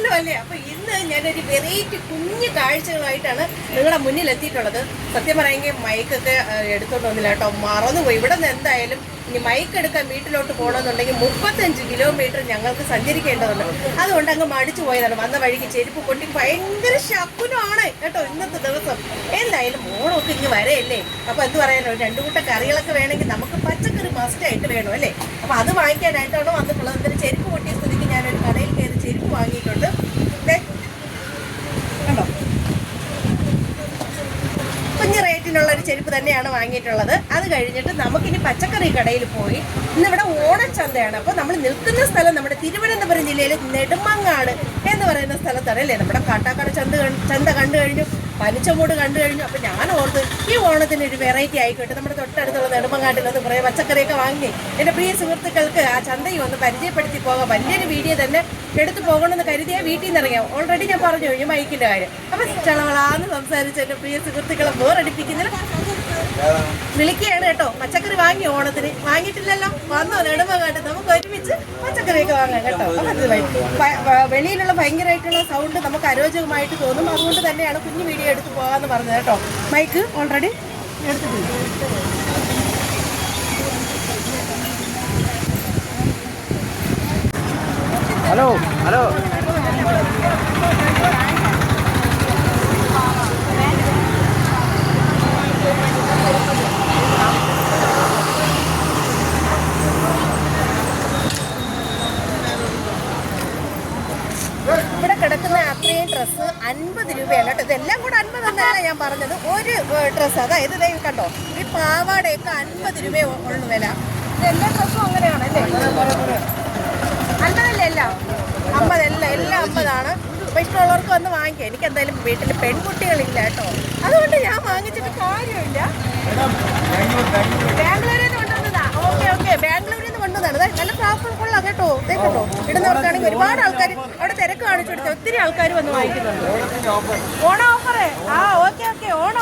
അറിയാമല്ലോ അല്ലേ? അപ്പൊ ഇന്ന് ഞാനൊരു വെറൈറ്റി കുഞ്ഞു കാഴ്ചകളായിട്ടാണ് നിങ്ങളുടെ മുന്നിൽ എത്തിയിട്ടുള്ളത് സത്യം പറയുമെങ്കിൽ മൈക്കൊക്കെ എടുത്തോണ്ട് വന്നില്ല കേട്ടോ. മറന്നുപോയി. ഇവിടെ നിന്ന് എന്തായാലും ഇനി മൈക്ക് എടുക്കാൻ വീട്ടിലോട്ട് പോകണമെന്നുണ്ടെങ്കിൽ മുപ്പത്തഞ്ച് കിലോമീറ്റർ ഞങ്ങൾക്ക് സഞ്ചരിക്കേണ്ടതുണ്ട്. അതുകൊണ്ട് അങ്ങ് മടിച്ചു പോയതാണ്. വന്ന വഴിക്ക് ചെരുപ്പ് പൊട്ടി ഭയങ്കര ശക്കുനമാണ് കേട്ടോ ഇന്നത്തെ ദിവസം. എന്തായാലും ഓണമൊക്കെ ഇങ്ങ് വരെയല്ലേ? അപ്പൊ എന്ത് പറയാനോ രണ്ടു കൂട്ടം കറികളൊക്കെ വേണമെങ്കിൽ നമുക്ക് പച്ചക്കറി മസ്റ്റായിട്ട് വേണം അല്ലേ? അപ്പൊ അത് വാങ്ങിക്കാനായിട്ടാണ് വന്നിട്ടുള്ളത്? എന്നിട്ട് ചെരുപ്പ് പൊട്ടിയ സ്ഥിതിക്ക് ഞാനൊരു കയറി വാങ്ങിയിട്ടുണ്ട്. റേറ്റിനുള്ള ഒരു ചെരുപ്പ് തന്നെയാണ് വാങ്ങിയിട്ടുള്ളത്. അത് കഴിഞ്ഞിട്ട് നമുക്കിനി പച്ചക്കറി കടയിൽ പോയി ഇന്നിവിടെ ഓണച്ചന്തയാണ്. അപ്പോൾ നമ്മൾ നിൽക്കുന്ന സ്ഥലം നമ്മുടെ തിരുവനന്തപുരം ജില്ലയിലെ നെടുമങ്ങാട് എന്ന് പറയുന്ന സ്ഥലത്താണ് അല്ലേ? നമ്മുടെ കാട്ടാക്കട ചന്ത ചന്ത കണ്ടു കഴിഞ്ഞു. പനിച്ചമൂട് കണ്ടു കഴിഞ്ഞു. അപ്പം ഞാൻ ഓർത്ത് ഈ ഓണത്തിന് ഒരു വെറൈറ്റി ആയിക്കോട്ടെ. നമ്മുടെ തൊട്ടടുത്തുള്ള നെടുമ്പങ്ങാട്ടിലത് കുറേ പച്ചക്കറിയൊക്കെ വാങ്ങി. എന്റെ പ്രിയ സുഹൃത്തുക്കൾക്ക് ആ ചന്തയിൽ ഒന്ന് പരിചയപ്പെടുത്തി പോകാം. വലിയൊരു വീഡിയോ തന്നെ എടുത്തു പോകണമെന്ന് കരുതിയാൽ വീട്ടിൽ നിന്ന് ഇറങ്ങിയാം ഓൾറെഡി ഞാൻ പറഞ്ഞു കഴിഞ്ഞു മൈക്കിന്റെ കാര്യം. അപ്പം ചളവളാന്ന് സംസാരിച്ച് എന്റെ പ്രിയ സുഹൃത്തുക്കളെ ബോറടിപ്പിക്കുന്നില്ല വിളിക്കുകയാണ് കേട്ടോ. പച്ചക്കറി വാങ്ങി ഓണത്തിന്. വാങ്ങിയിട്ടില്ലല്ലോ? വന്നോ നെടുമ്പങ്ങാട്ട് നമുക്ക് ഒരുമിച്ച് പച്ചക്കറിയൊക്കെ വാങ്ങാം കേട്ടോ. വെളിയിലുള്ള ഭയങ്കരമായിട്ടുള്ള സൗണ്ട് നമുക്ക് അരോചകമായിട്ട് തോന്നും. അതുകൊണ്ട് തന്നെയാണ് കുഞ്ഞു വീഡിയോ എടുത്ത് പോകാമെന്ന് പറഞ്ഞത് കേട്ടോ. മൈക്ക് ഓൾറെഡി എടുത്തിട്ടുണ്ട് ഹലോ ഹലോ. ഇവിടെ ഡ്രസ്സ് അൻപത് രൂപയാണ് കേട്ടോ. ഇതെല്ലാം കൂടെ അൻപത് എന്നല്ല ഞാൻ പറഞ്ഞത്. ഒരു ഡ്രസ്സ് അതായത് ഇതേ കണ്ടോ ഈ പാവാടയൊക്കെ അൻപത് രൂപയെ ഉള്ളു വില. ഇതെല്ലാം എല്ലാ ഡ്രസ്സും അങ്ങനെയാണല്ലേ അൻപതല്ലേ എല്ലാം? അമ്പതല്ല എല്ലാം അമ്പതാണ്. അപ്പൊ ഇഷ്ടമുള്ളവർക്ക് വന്ന് വാങ്ങിക്കാം. എനിക്ക് എന്തായാലും വീട്ടിൽ പെൺകുട്ടികളില്ല കേട്ടോ. അതുകൊണ്ട് ഞാൻ വാങ്ങിച്ചിട്ട് കാര്യമില്ല. ബാംഗ്ലൂരിൽ നിന്ന് കൊണ്ടുവന്നതാണ്. നല്ല കേട്ടോ കേട്ടോ. ഒരുപാട് ആൾക്കാർ അവിടെ തിരക്ക് കാണിച്ചു കൊടുത്ത. ആൾക്കാർ വന്ന് ഓണ ആ ഓണ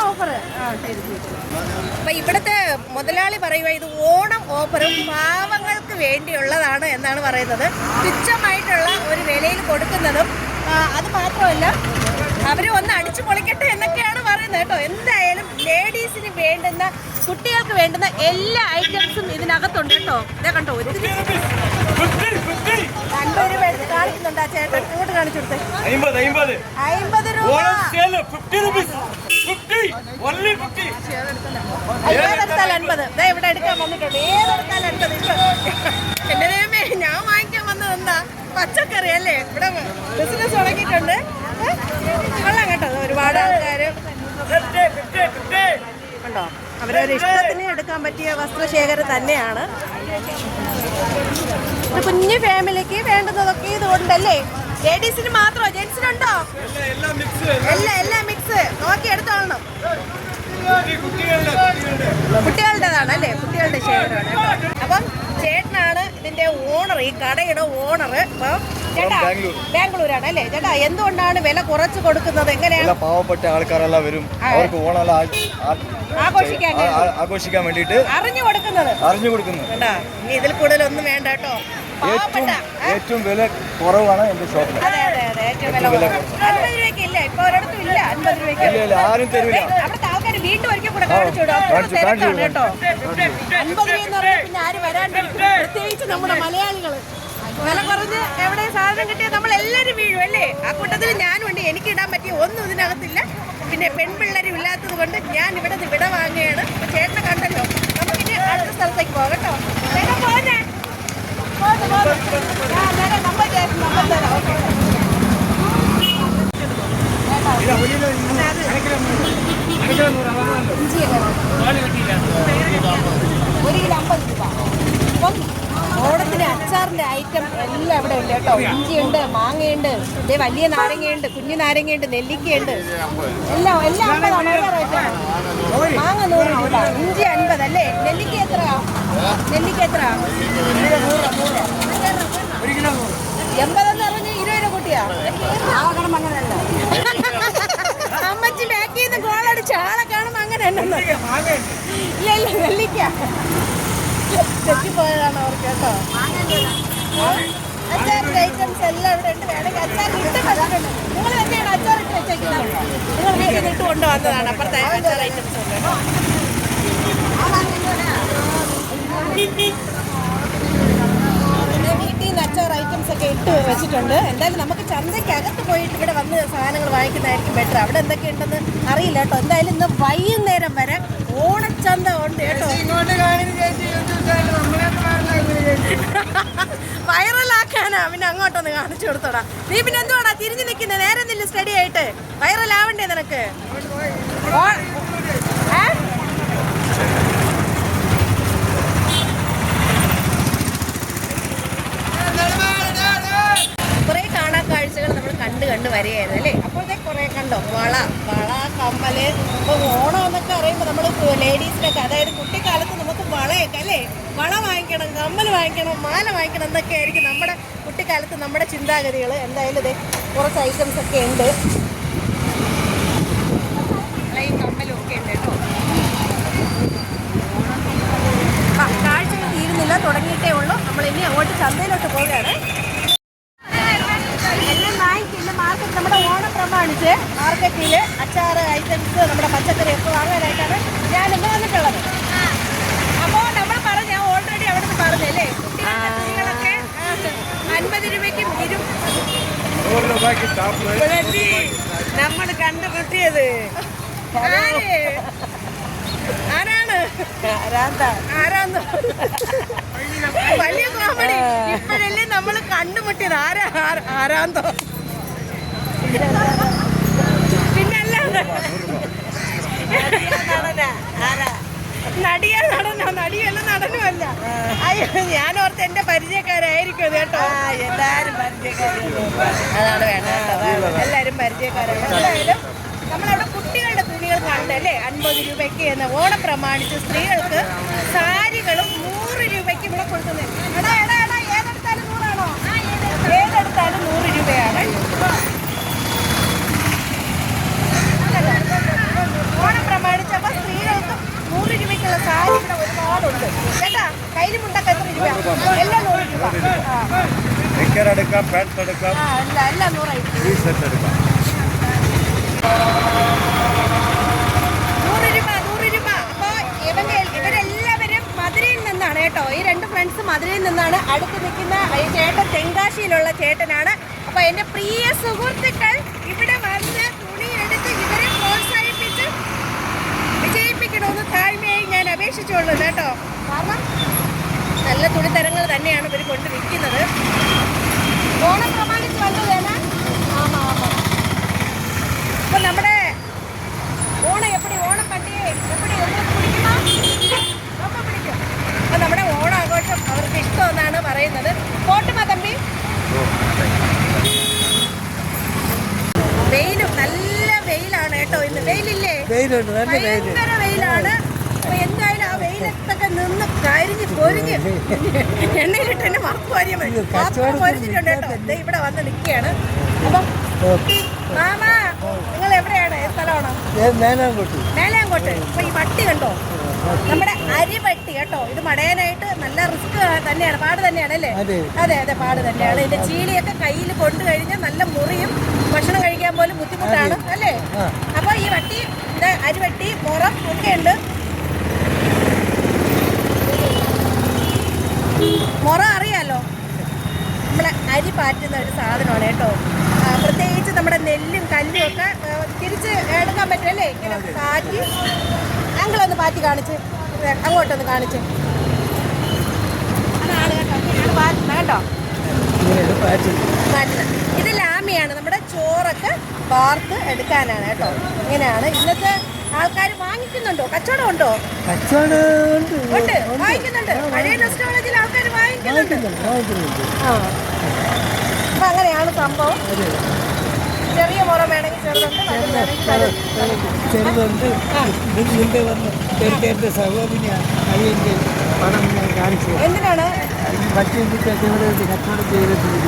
ആ ഇവിടുത്തെ മുതലാളി പറയുക ഇത് ഓണം ഓഫറും പാവങ്ങൾക്ക് വേണ്ടിയുള്ളതാണ് എന്നാണ് പറയുന്നത്. തുച്ഛമായിട്ടുള്ള ഒരു വിലയിൽ കൊടുക്കുന്നതും അത് മാത്രമല്ല അവർ ഒന്ന് അടിച്ചു പൊളിക്കട്ടെ എന്നൊക്കെയാണ് പറയുന്നത് കേട്ടോ. എന്തായാലും ലേഡീസിന് വേണ്ടുന്ന കുട്ടികൾക്ക് വേണ്ടുന്ന എല്ലാ ഐറ്റംസും ഇതിനകത്തുണ്ട് കേട്ടോ. ഇതേ കണ്ടോ ഒരു രൂപ എടുത്ത് കാണിക്കുന്നുണ്ട് ആ ചേട്ടൻ. ഇങ്ങോട്ട് കാണിച്ചു കൊടുത്തേ. അമ്പത് അമ്പത് അമ്പത് രൂപ. Onam sale fifty rupees fifty only fifty ഏതെടുത്താൽ അൻപത്. ദേ ഇവിടെ എടുക്കാൻ വന്നിട്ടുണ്ട്. ഏതെടുത്താൽ അൻപത്. ഇപ്പൊ എന്റെ ദൈവമേ ഞാൻ വാങ്ങിക്കാൻ വന്നത് എന്താ? പച്ചക്കറി അല്ലേ? ഇവിടെ ബിസിനസ് തുടങ്ങിയിട്ടുണ്ട്? കൊള്ളാം കേട്ടോ. ഒരുപാട് ആൾക്കാർ കണ്ടോ? അവരവരുടെ ഇഷ്ടത്തിന് എടുക്കാൻ പറ്റിയ വസ്ത്രശേഖരം തന്നെയാണ്. ഒരു കുഞ്ഞു ഫാമിലിക്ക് വേണ്ടുന്നതൊക്കെ ഇതുകൊണ്ടല്ലേ? ലേഡീസിന് മാത്രമോ ജെന്റ്സിനുണ്ടോ എല്ലാം മിക്സ് എല്ലാം മിക്സ് നോക്കി എടുത്തോളണം. കുട്ടികളുടേതാണ് അല്ലേ കുട്ടികളുടെ ശേഖരമാണ്. അപ്പം ചേട്ടനാണ് ഇതിന്റെ ഓണർ ഈ കടയുടെ ഓണർ ചേട്ടാ. ബാംഗ്ലൂരാണ് അല്ലേ ചേട്ടാ എന്തുകൊണ്ടാണ് വില കുറച്ച് കൊടുക്കുന്നത്? എങ്ങനെയാണ്? പാവപ്പെട്ട ആൾക്കാരെല്ലാം വരും. അവർക്ക് ഓണമെല്ലാം ആഘോഷിക്കാൻ ആഘോഷിക്കാൻ വേണ്ടിയിട്ട് അറിഞ്ഞു കൊടുക്കുന്നത്. അറിഞ്ഞു കൊടുക്കുന്നു. കേട്ടാ ഇനി ഇതിൽ കൂടുതലൊന്നും വേണ്ട കേട്ടോ. ഏറ്റവും ഏറ്റവും വില കുറവാണ് എന്റെ ഷോപ്പിൽ ഇല്ല ആരും തരില്ല വീണ്ടും ഒരിക്കൽ കൂടെ കാണിച്ചു വിടും. അപ്പോൾ കാണിച്ചു, കാണിച്ചു തിരക്കാണ് കേട്ടോ. അൻപത് രൂപ എന്ന് പറഞ്ഞാൽ പിന്നെ ആര് വരാണ്ടിരിക്കും പ്രത്യേകിച്ച് നമ്മുടെ മലയാളികൾ വില കുറഞ്ഞ് എവിടെ സാധനം കിട്ടിയാൽ നമ്മൾ എല്ലാവരും വീഴും അല്ലേ? ആ കൂട്ടത്തിൽ ഞാനും ഉണ്ട് എനിക്ക് ഇടാൻ പറ്റിയ ഒന്നും ഇതിനകത്തില്ല. പിന്നെ പെൺപിള്ളേരും ഇല്ലാത്തത് കൊണ്ട് ഞാൻ ഇവിടെ നിന്ന് വിട വാങ്ങുകയാണ് ചേട്ടനെ കണ്ടല്ലോ. നമുക്കിനി അടുത്ത സ്ഥലത്തേക്ക് പോകാം ഒരു കിലോ അമ്പത് രൂപ അപ്പം ഓണത്തിന് അച്ചാറിന്റെ ഐറ്റം എല്ലാം ഇവിടെ ഉണ്ട് കേട്ടോ. ഇഞ്ചിയുണ്ട് മാങ്ങയുണ്ട് ഇതേ വലിയ നാരങ്ങയുണ്ട് കുഞ്ഞു നാരങ്ങയുണ്ട് നെല്ലിക്കയുണ്ട്. എല്ലാം എല്ലാം അമ്പതാണ്. മാങ്ങ നൂറ് രൂപ. ഇഞ്ചി അൻപത് അല്ലേ? നെല്ലിക്ക എത്ര നെല്ലിക്ക എത്ര? എൺപതെന്ന് പറഞ്ഞ ഇരുപത് രൂപ കൂട്ടിയാ? ആകണം അങ്ങനെ അമ്മച്ചി ബാക്കിൽ നിന്ന് ഗോളടിച്ച ആളെ കാണുമ്പോ അങ്ങനെ ഇല്ല ഇല്ല നെല്ലിക്ക. തെറ്റിപ്പോയതാണ് അവർക്ക് കേട്ടോ. അച്ചാറിന്റെ ഐറ്റംസ് എല്ലാം ഇവിടെ ഉണ്ട്. വേണമെങ്കിൽ അച്ചാർ ഇട്ട് വെച്ചിട്ടുണ്ട് നിങ്ങൾ എന്തെയാണ് അച്ചാർ ഇട്ട് വെച്ചേക്കുന്നുണ്ടോ നിങ്ങൾ വീട്ടിൽ നിന്ന് ഇട്ട് കൊണ്ടുവന്നതാണ്. അപ്പുറത്തെ അച്ചാർ ഐറ്റംസ് ഉണ്ട്. കേട്ടോ പിന്നെ വീട്ടിൽ നിന്ന് അച്ചാർ ഐറ്റംസ് ഒക്കെ ഇട്ട് വെച്ചിട്ടുണ്ട്. എന്തായാലും നമുക്ക് ചന്തയ്ക്കകത്ത് പോയിട്ട് ഇവിടെ വന്ന് സാധനങ്ങൾ വാങ്ങിക്കുന്നതായിരിക്കും ബെറ്റർ അവിടെ എന്തൊക്കെ ഉണ്ടെന്ന് അറിയില്ല കേട്ടോ. എന്തായാലും ഇന്ന് വൈകുന്നേരം വരെ ഓണച്ചന്ത ഉണ്ട് കേട്ടോ. വൈറലാക്കാനാ. പിന്നെ അങ്ങോട്ടൊന്ന് കാണിച്ചു കൊടുത്തോടാ. നീ പിന്നെ എന്തുവാടാ? തിരിഞ്ഞു നിൽക്കുന്നത് നേരെ നില്ല സ്റ്റഡി ആയിട്ട്. വൈറലാവണ്ടേ നിനക്ക് ഓ- ഏ? കുറെ കാണാൻ കാഴ്ചകൾ നമ്മൾ കണ്ട് കണ്ട് വരികയായിരുന്നു അല്ലേ? അപ്പോഴത്തെ കുറെ കണ്ടോ? വള വള കമ്മൽ ഇപ്പൊ ഓണം എന്നൊക്കെ അറിയുമ്പോൾ നമ്മൾ ലേഡീസിനൊക്കെ അതായത് കുട്ടിക്കാലത്ത് നമുക്ക് വളയൊക്കെ അല്ലേ? വള വാങ്ങിക്കണം കമ്മൽ വാങ്ങിക്കണം മാല വാങ്ങിക്കണം എന്നൊക്കെ ആയിരിക്കും നമ്മുടെ കുട്ടിക്കാലത്ത് നമ്മുടെ ചിന്താഗതികൾ എന്തായാലും ഇതേ കുറച്ച് ഐറ്റംസ് ഒക്കെ ഉണ്ട് വളയും കമ്മലും ഒക്കെ ഉണ്ട് കേട്ടോ ആ, കാഴ്ചകൾ തീരുന്നില്ല തുടങ്ങിയിട്ടേ ഉള്ളൂ നമ്മൾ ഇനി അങ്ങോട്ട് ചന്തയിലോട്ട് പോവുകയാണ് എല്ലാം വാങ്ങിക്കില്ല മാർക്കറ്റ് നമ്മുടെ ഓണം പ്രമാണിച്ച് മാർക്കറ്റിൽ അച്ചാർ ഐറ്റംസ് നമ്മുടെ പച്ചക്കറി ഒക്കെ വാങ്ങാനായിട്ടാണ് ഞാൻ ഇന്ന് വന്നിട്ടുള്ളത് അപ്പോൾ നമ്മൾ പറഞ്ഞ ഓൾറെഡി അവിടെ നിന്ന് പറഞ്ഞല്ലേ കുട്ടികളുടെ തുണികളൊക്കെ അൻപത് രൂപയ്ക്ക് ഇരും നൂറ് രൂപയ്ക്ക് ടാപ്പ് നമ്മൾ കണ്ടുമുട്ടിയത് ആര്? ആരാണ് ആരാന്ന് വലിയ കോമഡി ഇപ്പോഴല്ലേ നമ്മൾ കണ്ടുമുട്ടിയത് ആരാ ആരാ- ആരാന്തോ പിന്നല്ല നടിയ നടനോ നടിയല്ല നടനുമല്ല ഞാൻ ഓർത്ത് എന്റെ പരിചയക്കാരായിരിക്കും കേട്ടോ. എല്ലാരും പരിചയക്കാരും അതാണ് വേണ്ടത്. എല്ലാരും പരിചയക്കാരാണ്. എന്തായാലും നമ്മളവിടെ കുട്ടികളുടെ തുണികൾ കണ്ട് അല്ലേ? അൻപത് രൂപയ്ക്ക് എന്ന് ഓണം പ്രമാണിച്ച് സ്ത്രീകൾക്ക് സാരികളും നൂറ് രൂപയ്ക്ക് ഇവിടെ കൊടുക്കുന്നുണ്ട്. എടാ എടാ എടാ ഏതെടുത്താലും നൂറാണോ ഏതെടുത്താലും നൂറ് രൂപയാണ് ഓണം പ്രമാണിച്ചപ്പോൾ സ്ത്രീകൾക്ക് നൂറ് രൂപയ്ക്കുള്ള സാരി ഇവിടെ ഒരുപാടുണ്ട്. കേട്ടാ? കയ്യിൽ മുണ്ടൊക്കെ എത്ര രൂപ എല്ലാം നൂറ് രൂപ. ആ. നിക്കർ എടുക്കാം പാന്റ് എടുക്കാം. ആ എല്ലാം എല്ലാം നൂറായിട്ട് ഈ സെറ്റ് എടുക്കാം. നൂറ് രൂപ നൂറ് രൂപ. അപ്പോൾ ഇവங்க ഇവരെല്ലാവരും മധുരയിൽ നിന്നാണ് കേട്ടോ. ഈ രണ്ട് ഫ്രണ്ട്സ് മധുരയിൽ നിന്നാണ് അടുത്ത് നിൽക്കുന്ന ഈ ചേട്ടൻ തെങ്കാശിയിലുള്ള ചേട്ടനാണ്. അപ്പോൾ എന്റെ പ്രിയ സുഹൃത്തുക്കൾ ഇവിടെ വന്ന് തുണി എടുത്ത് ഇവരെ പ്രോത്സാഹിപ്പിച്ച് ഒന്ന് താഴ്മയായി ഞാൻ അപേക്ഷിച്ചുള്ളൂ കേട്ടോ. കാരണം നല്ല തുണിത്തരങ്ങൾ തന്നെയാണ് ഇവർ കൊണ്ട് വിൽക്കുന്നത്. ഓണം പ്രമാണിച്ച് വന്നതേനാ ഇപ്പം നമ്മുടെ ഓണം എപ്പടി ഓണം പണ്ടിയെ എപ്പടി പിടിക്കുമോ പിടിക്കും അപ്പം നമ്മുടെ ഓണാഘോഷം അവർക്ക് ഇഷ്ടമെന്നാണ് പറയുന്നത്. കോട്ടുമ തമ്പി? വെയിലും നല്ല വെയിലാണ് കേട്ടോ ഇന്ന്. വെയിലില്ലേ? വെയിലുണ്ട് നല്ല വെയിലുണ്ട് വെയിലാണ്. അപ്പൊ എന്തായാലും ആ വെയിലത്തൊക്കെ നിന്ന് കരിഞ്ഞ് പൊരിഞ്ഞ് എണ്ണയിലിട്ട് എന്നെ മറന്നു പോരിയ മതി. പൊരിഞ്ഞിട്ടുണ്ട് കേട്ടോ. ഇവിടെ വന്ന് നിൽക്കുകയാണ്. അപ്പം മാമാ നിങ്ങൾ എവിടെയാണ്? സ്ഥലമാണോ? മേലാങ്കോട്ട്. അപ്പൊ ഈ വട്ടി കണ്ടോ? നമ്മുടെ അരിവട്ടി കേട്ടോ. ഇത് മടയാനായിട്ട് നല്ല റിസ്ക് തന്നെയാണ് പാട് തന്നെയാണ് അല്ലേ? അതെ. അതെ പാട് തന്നെയാണ്. ഇതിന്റെ ചീളിയൊക്കെ കയ്യിൽ കൊണ്ടു കഴിഞ്ഞാൽ നല്ല മുറിയും ഭക്ഷണം കഴിക്കാൻ പോലും ബുദ്ധിമുട്ടാണ് അല്ലേ? അപ്പോൾ അപ്പൊ ഈ വട്ടി ഇത് അരിവട്ടി മുറം ഒക്കെ ഉണ്ട്. മുറ അറിയാലോ? നമ്മളെ അരി പാറ്റുന്ന ഒരു സാധനമാണ് കേട്ടോ. പ്രത്യേകിച്ച് നമ്മുടെ നെല്ലും കല്ലും ഒക്കെ തിരിച്ച് എടുക്കാൻ പറ്റും അല്ലേ? ഇങ്ങനെ പാറ്റി അങ്ങളൊന്ന് പാറ്റി കാണിച്ച്. അങ്ങോട്ടൊന്ന് കാണിച്ച്. അതാണ് കേട്ടോ. പാറ്റുന്ന കേട്ടോ. ഇത് ലാമിയാണ്. നമ്മുടെ ചോറൊക്കെ വാർത്ത് എടുക്കാനാണ് കേട്ടോ. ഇങ്ങനെയാണ്. ഇന്നത്തെ ആൾക്കാർ വാങ്ങിക്കുന്നുണ്ടോ? കച്ചവടം ഉണ്ടോ? ഉണ്ട്. വാങ്ങിക്കുന്നുണ്ട്. പഴയ ആൾക്കാർ വാങ്ങിക്കുന്നുണ്ട്. ആ. അപ്പൊ അങ്ങനെയാണ് സംഭവം. ചെറിയ മുറ വേണമെങ്കിൽ ചെറുതുണ്ട്. ചെറുതുണ്ട്. ഇതിന്റെ വന്ന് എന്റെ എന്റെ എന്തിനാണ്?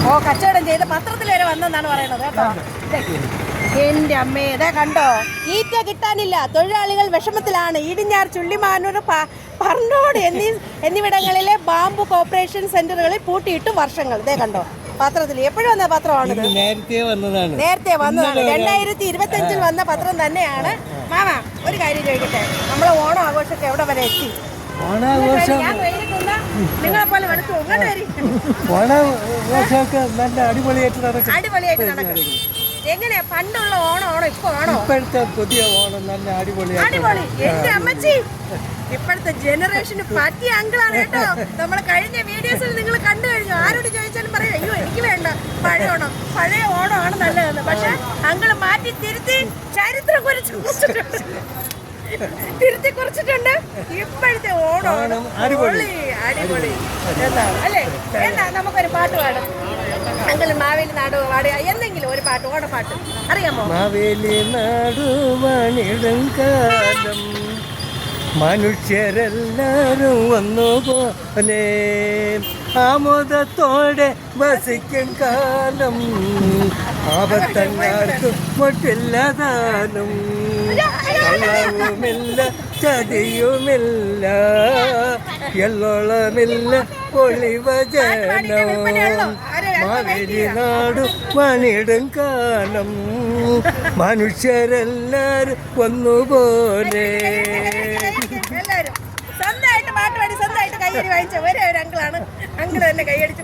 ഓ കച്ചവടം ചെയ്ത് പത്രത്തിൽ വരെ വന്നെന്നാണ് പറയുന്നത് കേട്ടോ. എന്റെ അമ്മേ ഇതാ കണ്ടോ? ഈറ്റ കിട്ടാനില്ല. തൊഴിലാളികൾ വിഷമത്തിലാണ്. ഇടിഞ്ഞാർ ചുള്ളിമാനൂർ പറഞ്ഞോട് എന്നീ എന്നിവിടങ്ങളിലെ ബാംബു കോർപ്പറേഷൻ സെന്ററുകളിൽ പൂട്ടിയിട്ട് വർഷങ്ങൾ. ഇതേ കണ്ടോ? പത്രത്തിൽ എപ്പോഴും വന്ന പത്രമാണ് നേരത്തെ വന്നതാണ്. നേരത്തെ വന്നതാണ്. രണ്ടായിരത്തി ഇരുപത്തി അഞ്ചിൽ വന്ന പത്രം തന്നെയാണ്. മാമ ഒരു കാര്യം ചോദിക്കട്ടെ? നമ്മളെ ഓണം ആഘോഷമൊക്കെ എവിടെ വരെ എത്തി? ഓണാഘോഷമൊക്കെ നല്ല അടിപൊളിയായിട്ട് നടക്കും. അടിപൊളിയായിട്ട് നടക്കും. എങ്ങനെയാ? പണ്ടുള്ള ഓണം ഓണം ഇപ്പൊ ആണോ? ഇപ്പോഴത്തെ പുതിയ ഓണം നല്ല അടിപൊളിയായിട്ട് അടിപൊളി. എന്റെ അമ്മച്ചി ഇപ്പോഴത്തെ ജനറേഷന് പറ്റിയ അങ്കിളാണ് കേട്ടോ. നമ്മൾ കഴിഞ്ഞ വീഡിയോസിൽ നിങ്ങൾ കണ്ടു കഴിഞ്ഞു. ആരോട് ചോദിച്ചാലും പറയും അയ്യോ എനിക്ക് വേണ്ട. പഴയ ഓണം. പഴയ ഓണമാണ് നല്ലതെന്ന്. പക്ഷെ അങ്കിൾ മാറ്റി തിരുത്തി ചരിത്രം കുറിച്ച് തിരുത്തി കുറിച്ചിട്ടുണ്ട് ഇപ്പോഴത്തെ ഓണം അടിപൊളി. പൊളി, അടിപൊളി. എന്താണ് അല്ലേ? എന്നാ നമുക്കൊരു പാട്ട് പാടാം. അങ്കിൾ മാവേലി നാട് പാടുക എന്തെങ്കിലും ഒരു പാട്ട് ഓണപ്പാട്ട്. അറിയാമോ? മാവേലി നാടുവാണിടും കാലം. മനുഷ്യരെല്ലാരും വന്നു പോലെ ആമോദത്തോടെ വസിക്കും കാലം. ആപത്തങ്ങാർക്കും മറ്റില്ലതാനും കള്ളവുമില്ല ചതിയുമില്ല എല്ലോളമില്ല പൊളിവജനം മാവേലി നാടു മണിടും കാലം. മനുഷ്യരെല്ലാരും ഒന്നുപോലെ ഒരേ അങ്കിളാണ്. അങ്കിൾ തന്നെ കൈയടിച്ച്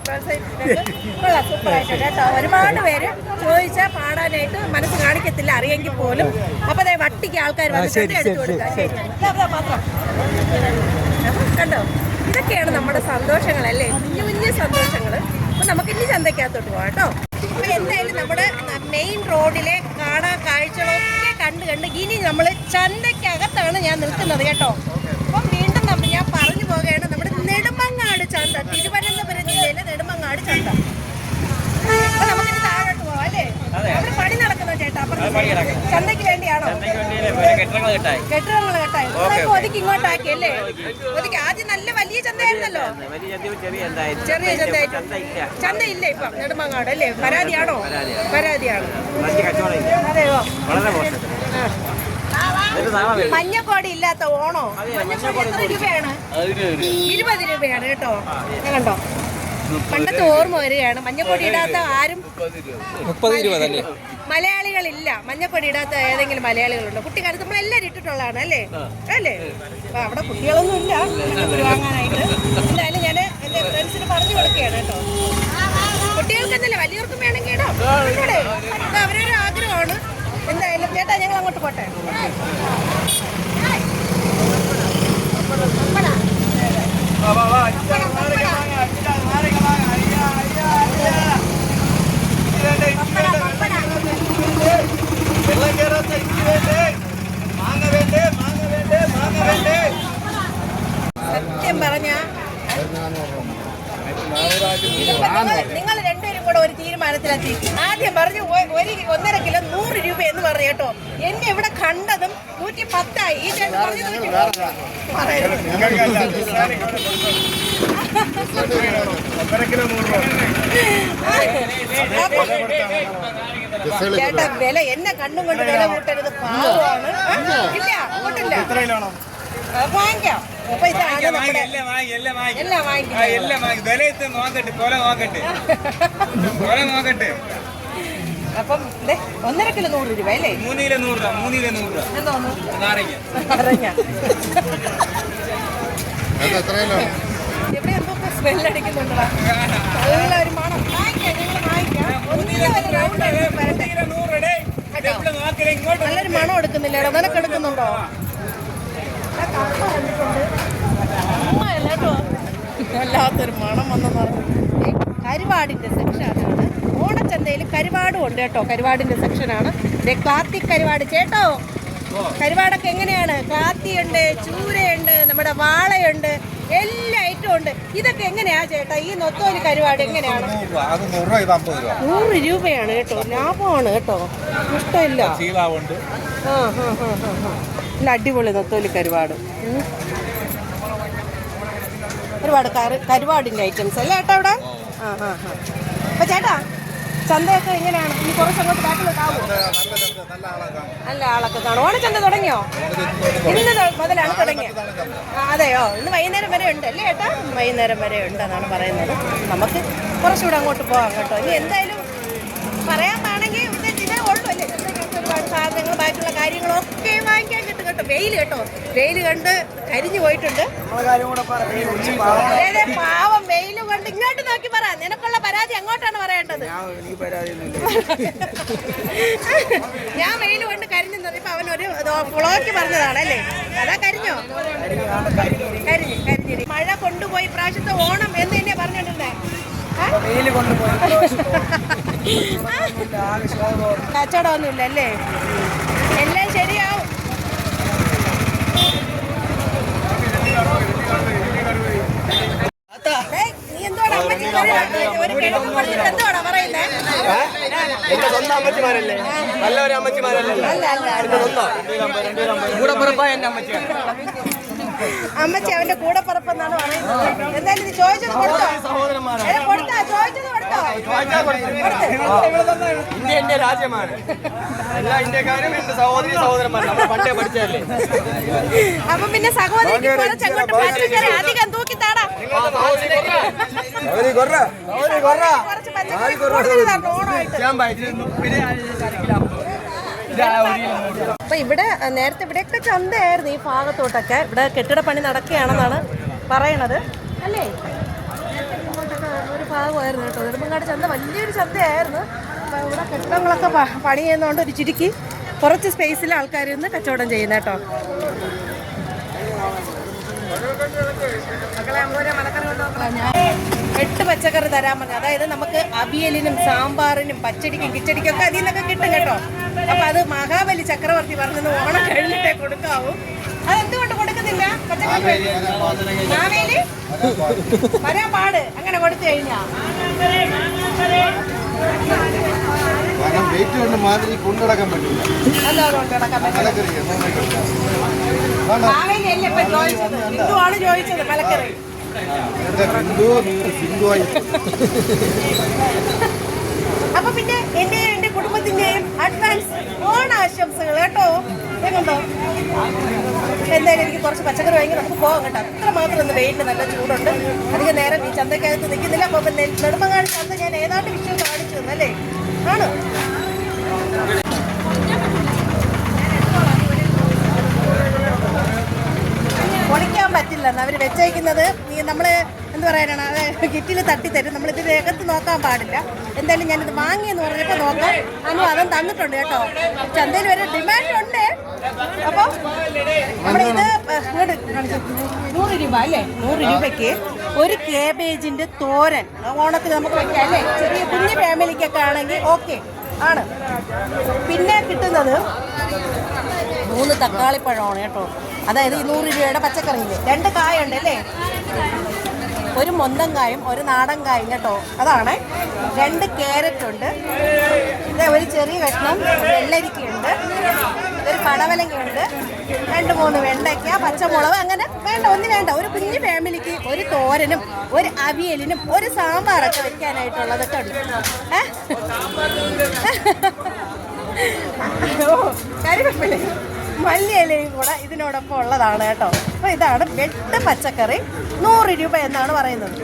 കേട്ടോ. ഒരുപാട് പേര് ചോദിച്ചാൽ പാടാനായിട്ട് മനസ്സ് കാണിക്കത്തില്ല അറിയെങ്കിൽ പോലും. വട്ടിക്ക് ആൾക്കാർ എടുത്തു കൊടുക്കാം ശരി. കണ്ടോ? ഇതൊക്കെയാണ് നമ്മുടെ സന്തോഷങ്ങളല്ലേ? കുഞ്ഞു കുഞ്ഞു സന്തോഷങ്ങൾ അപ്പൊ നമുക്ക് ഇനി ചന്തയ്ക്കകത്തോട്ട് പോവാം കേട്ടോ. അപ്പൊ എന്തായാലും നമ്മുടെ മെയിൻ റോഡിലെ കാണാ കാഴ്ചകളൊക്കെ കണ്ട് കണ്ട് ഇനി നമ്മൾ ചന്തയ്ക്കകത്താണ് ഞാൻ നിൽക്കുന്നത് കേട്ടോ. അപ്പം വീണ്ടും നമ്മൾ ഞാൻ പറഞ്ഞു പോകുകയാണ് നമ്മുടെ നെടുമങ്ങാട് ചന്ത തിരുവനന്തപുരം ജില്ലയിലെ നെടുമങ്ങാട് ചന്ത. അപ്പൊ നമുക്കിനി താഴോട്ട് പോവാം അല്ലേ? അവിടെ പണി അപ്പുറത്ത് ചന്തയ്ക്ക് വേണ്ടിയാണോ? കെട്ടിടങ്ങൾ കിട്ടായി. ഒതുക്കി ഇങ്ങോട്ടാക്കി അല്ലേ? ഒതുക്കി ആദ്യം നല്ല വലിയ ചന്തയായിരുന്നല്ലോ? ചെറിയ ചന്തയായിട്ട് ചന്ത ഇല്ല ചന്ത ഇല്ല ഇപ്പൊ. നെടുമങ്ങാട് അല്ലേ? പരാതിയാണോ? പരാതിയാണ്. കച്ചവടം അതെയോ? മഞ്ഞക്കോടി ഇല്ലാത്ത ഓണോ? മഞ്ഞക്കോടി എത്ര രൂപയാണ്? ഇരുപത് രൂപയാണ് കേട്ടോ. കണ്ടോ? പണ്ടത്തെ ഓർമ്മ വരികയാണ്. മഞ്ഞക്കൊടി ഇടാത്ത ആരും മുപ്പത് ഇരുപതല്ലേ മലയാളികളില്ല മഞ്ഞക്കൊടി ഇടാത്ത ഏതെങ്കിലും മലയാളികളുണ്ടോ? കുട്ടിക്കാലത്ത് നമ്മൾ എല്ലാവരും ഇട്ടിട്ടുള്ളതാണ് അല്ലേ? അല്ലേ? അപ്പൊ അവിടെ കുട്ടികളൊന്നും ഇല്ല മഞ്ഞപ്പൊടി വാങ്ങാനായിട്ട്. എന്തായാലും ഞാൻ എന്റെ ഫ്രണ്ട്സിന് പറഞ്ഞു കൊടുക്കുകയാണ് കേട്ടോ. കുട്ടികൾക്ക് എന്നല്ലേ വലിയവർക്കും വേണമെങ്കിൽ ഇടാം. അവരൊരു ആഗ്രഹമാണ്. എന്തായാലും ചേട്ടാ ഞങ്ങൾ അങ്ങോട്ട് പോട്ടെ. സത്യം പറഞ്ഞ നിങ്ങൾ രണ്ടുപേരും കൂടെ ഒരു തീരുമാനത്തിലെത്തി ആദ്യം പറഞ്ഞു ഒരു ഒന്നര കിലോ നൂറ് രൂപ എന്ന് പറഞ്ഞു കേട്ടോ. എന്നെ ഇവിടെ കണ്ടതും നൂറ്റി പത്തായി ഈ ചേട്ടൻ പറഞ്ഞു നൂറ്റി ചേട്ടാ വില എന്നെ കണ്ണും കൊണ്ട് വില കൂട്ടരുത്. പാവമാണ്. ഇല്ല കൂട്ടില്ല വാങ്ങിക്കാം. അപ്പൊ ഇതാണ് നമ്മുടെ എല്ലാം വാങ്ങി എല്ലാം വാങ്ങി. എല്ലാം ആ, എല്ലാം വാങ്ങി. വില നോക്കട്ടെ കൊല നോക്കട്ടെ കൊല നോക്കട്ടെ അപ്പം ദേ, ഒന്നര കിലോ നൂറ് രൂപ അല്ലേ? മൂന്ന് കിലോ നൂറ് രൂപ മൂന്ന് കിലോ നൂറ് രൂപ. എന്തോന്നു നാരങ്ങ. അറിഞ്ഞ ഇവിടെ എന്തോ സ്മെൽ അടിക്കുന്നുണ്ടോ നല്ല ഒരു മണം. വാങ്ങിക്കാം ഞങ്ങൾ വാങ്ങിക്കാം. ഒന്നിനും ഒരു round അടിച്ച് വരട്ടെ. കിലോ നൂറ് രൂപ. കേട്ടോ? ഇവിടെ നോക്കില്ല ഇങ്ങോട്ട് നല്ലൊരു മണം എടുക്കുന്നില്ല. നിനക്ക് എടുക്കുന്നുണ്ടോ ആ കപ്പ കണ്ടിട്ടുണ്ട് ഉമ്മയല്ല കേട്ടോ വല്ലാത്തൊരു മണം വന്നെന്ന് പറഞ്ഞു. സെക്ഷനാണ് ഓണച്ചന്തയിൽ കരുവാടും ഉണ്ട് കേട്ടോ കരുവാടിന്റെ സെക്ഷനാണ് ദേ ക്ലാത്തിക് കരുവാട് ചേട്ടോ. കരുവാടൊക്കെ എങ്ങനെയാണ്? ക്ലാത്തിയുണ്ട് ചൂരയുണ്ട് നമ്മുടെ വാളയുണ്ട് എല്ലാ ഐറ്റവും ഉണ്ട്. ഇതൊക്കെ എങ്ങനെയാ ചേട്ടാ? ഈ നൊത്തോലി കരുവാട് എങ്ങനെയാണ്? നൂറ് ഇത് രൂപയാണ് കേട്ടോ ലാഭമാണ് കേട്ടോ. ഇഷ്ടമില്ല. ആ ഹാ ഹാ ഹാ ഹാ. നല്ല അടിപൊളി നത്തോലി കരുവാട്. ഒരുപാട് കരുവാടിന്റെ കരുവാടിന്റെ ഐറ്റംസ് അല്ലേ ചേട്ടാ അവിടെ? ആ ആ അപ്പൊ ചേട്ടാ ചന്തയൊക്കെ എങ്ങനെയാണ്? ഇനി കുറച്ച് അങ്ങോട്ട് നല്ല ആളൊക്കെ കാണും. ഓണച്ചന്ത തുടങ്ങിയോ? ഇന്ന് മുതലാണ് തുടങ്ങിയത്. അതെയോ? ഇന്ന് വൈകുന്നേരം വരെ ഉണ്ട് അല്ലേ ചേട്ടാ ഇന്ന് വൈകുന്നേരം വരെ ഉണ്ട് എന്നാണ് പറയുന്നത്. നമുക്ക് കുറച്ചുകൂടെ അങ്ങോട്ട് പോകാം കേട്ടോ. ഇനി എന്തായാലും പറയാൻ വേണമെങ്കിൽ സാധനങ്ങൾ ബാക്കിയുള്ള കാര്യങ്ങളൊക്കെ വാങ്ങിക്കാൻ കിട്ടും കേട്ടോ. വെയിൽ കേട്ടോ. വെയിൽ കണ്ട് കരിഞ്ഞു പോയിട്ടുണ്ട്. അതെ പാവം. വെയിൽ കൊണ്ട് ഇങ്ങോട്ട് നോക്കി പറ. നിനക്കുള്ള പരാതി അങ്ങോട്ടാണ് പറയേണ്ടത്. ഞാൻ വെയിൽ കൊണ്ട് കരിഞ്ഞു ഇപ്പൊ അവൻ ഒരു ഫ്ലോക്ക് പറഞ്ഞതാണ് അല്ലേ? അതാ കരിഞ്ഞോ? കരിഞ്ഞു കരിഞ്ഞു. മഴ കൊണ്ടുപോയി പ്രാവശ്യത്തെ ഓണം എന്ന് തന്നെ പറഞ്ഞിട്ടുണ്ടേ കച്ചവടമൊന്നുമില്ല അല്ലേ എല്ലാം ശരിയാവും? എന്റെ സ്വന്തം അമ്മച്ചിമാരല്ലേ? നല്ലൊരു അമ്മച്ചിമാരല്ലേ അല്ല, അല്ല, അല്ല. കൂടപ്പുറപ്പായ എന്റെ അമ്മച്ചിയാണ്. അമ്മച്ചി അവന്റെ കൂടെ പറപ്പെന്നാണ് പറയുന്നത്. എന്തായാലും ഇത് ചോദിച്ചത് കൊടുത്തോ? കൊടുത്താ കൊടുത്തോ? ചോദിച്ചത് കൊടുത്തോ? കൊടുത്ത്. ഇന്ത്യ എന്റെ രാജ്യമാണ്. എല്ലാ ഇന്ത്യക്കാരും എന്റെ സഹോദരി സഹോദരന്മാരാണ് പണ്ടേ പഠിച്ചതല്ലേ? അപ്പൊ പിന്നെ സഹോദരിക്ക് കുറച്ച് അങ്ങോട്ട് പച്ചക്കറി അധികം തൂക്കിത്താടാ കുറച്ച് പച്ചക്കറി ഓണമായിട്ട് അപ്പൊ ഇവിടെ നേരത്തെ ഇവിടെയൊക്കെ ചന്തയായിരുന്നു ഈ ഭാഗത്തോട്ടൊക്കെ. ഇവിടെ കെട്ടിട പണി നടക്കുകയാണെന്നാണ് പറയണത്. അല്ലേ? ഒരു ഭാഗമായിരുന്നു കേട്ടോ. നെടുമ്പങ്ങാട് ചന്ത വലിയൊരു ചന്തയായിരുന്നു. ഇവിടെ കെട്ടിടങ്ങളൊക്കെ പണി ചെയ്യുന്നതുകൊണ്ട് ഒരു ചുരുക്കി കുറച്ച് സ്പേസിൽ ആൾക്കാർ ഇന്ന് കച്ചവടം ചെയ്യുന്ന കേട്ടോ. എട്ട് പച്ചക്കറി തരാൻ പറഞ്ഞു. അതായത് നമുക്ക് അവിയലിനും സാമ്പാറിനും പച്ചടിക്കും കിച്ചടിക്കും ഒക്കെ അതിൽ നിന്നൊക്കെ കിട്ടും കേട്ടോ. അപ്പൊ അത് മഹാബലി ചക്രവർത്തി പറഞ്ഞത് ഓണം കഴിഞ്ഞിട്ടേ കൊടുക്കാവൂ. അതെന്തുകൊണ്ട് കൊടുക്കുന്നില്ല? പച്ചക്കറി മാവേലി വരാൻ പാട്. അങ്ങനെ കൊടുത്തു കഴിഞ്ഞാ. വെയിറ്റ് കൊണ്ട് മാതിരി കൊണ്ടുനടക്കാൻ പറ്റില്ല. മാവേലി അല്ലേ ചോദിച്ചത്? മലക്കറി അപ്പൊ പിന്നെ എന്റെയും എന്റെ കുടുംബത്തിന്റെയും അഡ്വാൻസ് ഓണാശംസകൾ കേട്ടോ? കേട്ടോ എന്തായാലും എനിക്ക് കുറച്ച് പച്ചക്കറി വാങ്ങി നമുക്ക് പോകാം കേട്ടോ. അത്ര മാത്രം ഒന്ന് വെയിറ്റ് നല്ല ചൂടുണ്ട്. അധികം നേരം ഈ ചന്തക്കകത്ത് നിൽക്കുന്നില്ല. അപ്പൊ നെടുമ്പങ്ങാട് ചന്ത ഞാൻ ഏതാണ്ട് വിഷയം കാണിച്ചു തന്നല്ലേ? ആണ്. പറ്റില്ലെന്ന് അവർ വെച്ചേക്കുന്നത് നമ്മൾ എന്ത് പറയാനാണ് അത് കിറ്റിൽ തട്ടിത്തരും തരും. നമ്മൾ ഇത് രേഖത്ത് നോക്കാൻ പാടില്ല. എന്തായാലും ഞാനിത് വാങ്ങിയെന്ന് പറഞ്ഞപ്പോൾ നോക്കാം. അന്ന് അതും തന്നിട്ടുണ്ട് കേട്ടോ. ചന്തയിൽ വരെ ഡിമാൻഡ് ഉണ്ട്. അപ്പോൾ നമ്മളിത്. നൂറ് രൂപ അല്ലേ? നൂറ് രൂപയ്ക്ക് ഒരു കേബേജിന്റെ തോരൻ. ഓണത്തിന് നമുക്ക് വയ്ക്കാം അല്ലേ? ചെറിയ കുഞ്ഞു ഫാമിലിക്കൊക്കെ ആണെങ്കിൽ ഓക്കെ ആണ്. പിന്നെ കിട്ടുന്നത് മൂന്ന് തക്കാളിപ്പഴമാണ് കേട്ടോ. അതായത് ഈ നൂറ് രൂപയുടെ പച്ചക്കറിയിൽ രണ്ട് കായുണ്ട് അല്ലേ? ഒരു മൊന്തം കായും ഒരു നാടൻ കായും കേട്ടോ. അതാണ്. രണ്ട് ക്യാരറ്റ് ഉണ്ട്. ഇത് ഒരു ചെറിയ കഷ്ണം വെള്ളരിക്കയുണ്ട്. ഒരു പടവലങ്ങയുണ്ട് രണ്ട് മൂന്ന് വെണ്ടയ്ക്ക പച്ചമുളക് അങ്ങനെ വേണ്ട ഒന്നും വേണ്ട. ഒരു കുഞ്ഞു ഫാമിലിക്ക് ഒരു തോരനും ഒരു അവിയലിനും ഒരു സാമ്പാറൊക്കെ വെക്കാനായിട്ടുള്ളതൊക്കെ ഉണ്ട് ഏ? കാര്യം കരിവേപ്പിലയും മല്ലിയിലയും കൂടെ ഇതിനോടൊപ്പം ഉള്ളതാണ് കേട്ടോ. അപ്പോൾ ഇതാണ് വെട്ട് പച്ചക്കറി. നൂറ് രൂപ എന്നാണ് പറയുന്നത്.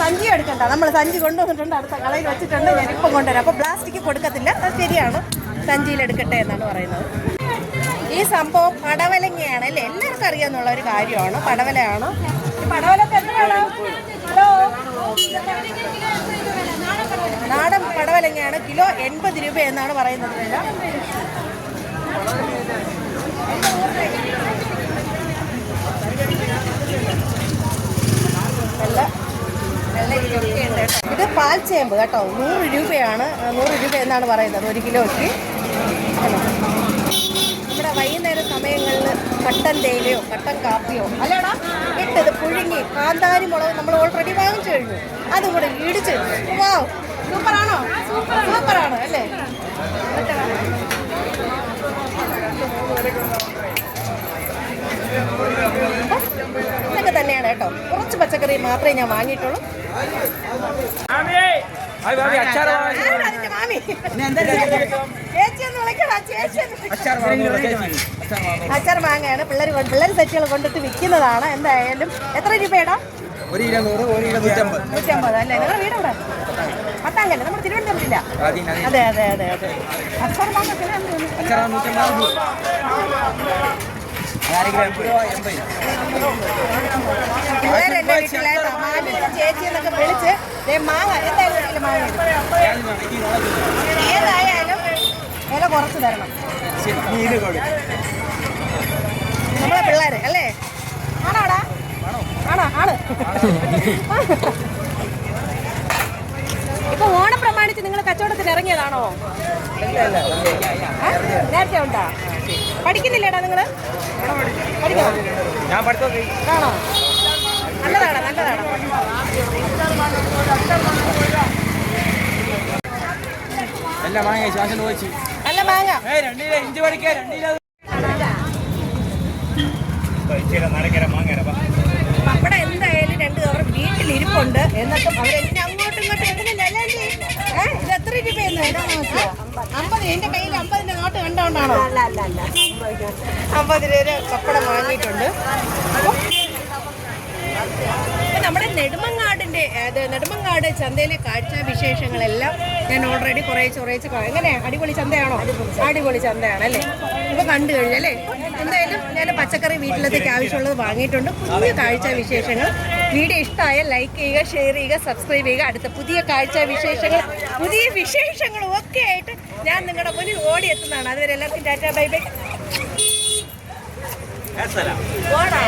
സഞ്ചി എടുക്കണ്ട. നമ്മൾ സഞ്ചി കൊണ്ടുവന്നിട്ടുണ്ട് അടുത്ത കളയിൽ വെച്ചിട്ടുണ്ട്. ഞാൻ ഇപ്പം കൊണ്ടുവരാം. അപ്പോൾ പ്ലാസ്റ്റിക് കൊടുക്കത്തില്ല. അത് ശരിയാണ്. സഞ്ചിയിൽ എടുക്കട്ടെ എന്നാണ് പറയുന്നത്. ഈ സംഭവം പടവലങ്ങയാണ് അല്ലേ? എല്ലാവർക്കും അറിയാന്നുള്ള ഒരു കാര്യമാണ്. പടവലയാണ്. പടവലൊക്കെ എത്രയാണ്? ഹലോ? പടവലങ്ങയാണ് കിലോ എൺപത് രൂപ എന്നാണ് പറയുന്നത് വില. നല്ല നല്ല ചേമ്പ് കേട്ടോ. ഇത് നൂറ് രൂപയാണ് നൂറ് രൂപ എന്നാണ് പറയുന്നത് ഒരു കിലോയ്ക്ക്? ഇവിടെ വൈകുന്നേര സമയങ്ങളിൽ കട്ടൻ തേയിലയോ കട്ടൻ കാപ്പിയോ അല്ലടാ ഇട്ടത് പുഴുങ്ങി കാന്താരി മുളക് നമ്മൾ ഓൾറെഡി വാങ്ങിച്ചു കഴിഞ്ഞു. അതും കൂടെ ഇടിച്ച് വാവ് സൂപ്പറാണോ? സൂപ്പറാണ് അല്ലേ? ഇതൊക്കെ തന്നെയാണ് കേട്ടോ. കുറച്ച് പച്ചക്കറി മാത്രമേ ഞാൻ വാങ്ങിയിട്ടുള്ളൂ. അച്ചാർ മാങ്ങയാണ് പിള്ളേർ പിള്ളേർ സെറ്റുകൾ കൊണ്ടിട്ട് വിൽക്കുന്നതാണ്. എന്തായാലും എത്ര രൂപയുടെ? ഒരു കിലോ നൂറ് ഒരു കിലോ നൂറ്റമ്പത്. നൂറ്റമ്പത് അല്ലേ? നിങ്ങളുടെ വീട് പത്താങ്കല്ല നമ്മുടെ തിരുവനന്തപുരത്തില്ല? അതെ അതെ അതെ അതെ. അച്ചാർ മാങ്ങ എത്രയാണെന്ന് തോന്നുന്നു? പിള്ളേര് എന്റെ വീട്ടിലെ? മാമിയുടെ ചേച്ചി എന്നൊക്കെ വിളിച്ച് മാങ്ങ എന്തായാലും മാങ്ങ. ഏതായാലും വില കുറച്ച് തരണം. നമ്മളെ പിള്ളേര് അല്ലേ? ആണോടാ ആണോ? ആണ് ഇപ്പൊ ഓണം പ്രമാണിച്ച് നിങ്ങൾ കച്ചവടത്തിന് ഇറങ്ങിയതാണോ? നേരത്തെ ഉണ്ടാ? പഠിക്കുന്നില്ലേടാ നിങ്ങൾ? പഠിക്കണോ ആണോ? നല്ലതാണ് നല്ലതാണ്. എല്ലാം വാങ്ങി ശ്വാസം പോയി നല്ല മാങ്ങ. രണ്ടില ഇഞ്ചി പഠിക്കാ രണ്ടില പപ്പട എന്തായാലും രണ്ട് കവർ വീട്ടിലിരിപ്പുണ്ട്. എന്നിട്ടും അവരെന്നെ അങ്ങോട്ടും ഇങ്ങോട്ടും എടുക്കുന്നില്ല അല്ലേ ആന്റി? ഏ? ഇത് എത്ര രൂപയെന്ന് കയ്യിൽ അമ്പതിന്റെ നോട്ട് കണ്ടോണ്ടാണോ? അമ്പത് രൂപ പപ്പടം വാങ്ങിയിട്ടുണ്ട്. നമ്മുടെ നെടുമങ്ങാടിന്റെ അത് നെടുമങ്ങാട് ചന്തയിലെ കാഴ്ച വിശേഷങ്ങളെല്ലാം ഞാൻ ഓൾറെഡി കുറേച്ച് കുറേച്ച് എങ്ങനെ? അടിപൊളി ചന്തയാണോ? അടിപൊളി ചന്തയാണ് അല്ലേ? ഇപ്പൊ കണ്ടു കഴിഞ്ഞല്ലേ എന്തായാലും ഞാൻ പച്ചക്കറി വീട്ടിലത്തേക്ക് ആവശ്യമുള്ളത് വാങ്ങിയിട്ടുണ്ട്. പുതിയ കാഴ്ച വിശേഷങ്ങൾ വീഡിയോ ഇഷ്ടമായ ലൈക്ക് ചെയ്യുക ഷെയർ ചെയ്യുക സബ്സ്ക്രൈബ് ചെയ്യുക. അടുത്ത പുതിയ കാഴ്ച വിശേഷങ്ങൾ പുതിയ വിശേഷങ്ങളും ഒക്കെ ആയിട്ട് ഞാൻ നിങ്ങളുടെ മുന്നിൽ ഓടി എത്തുന്നതാണ് അതുവരെ എല്ലാവർക്കും ടാറ്റ ബൈ ബൈ. ഓടാ.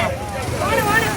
ഓണം ഓണം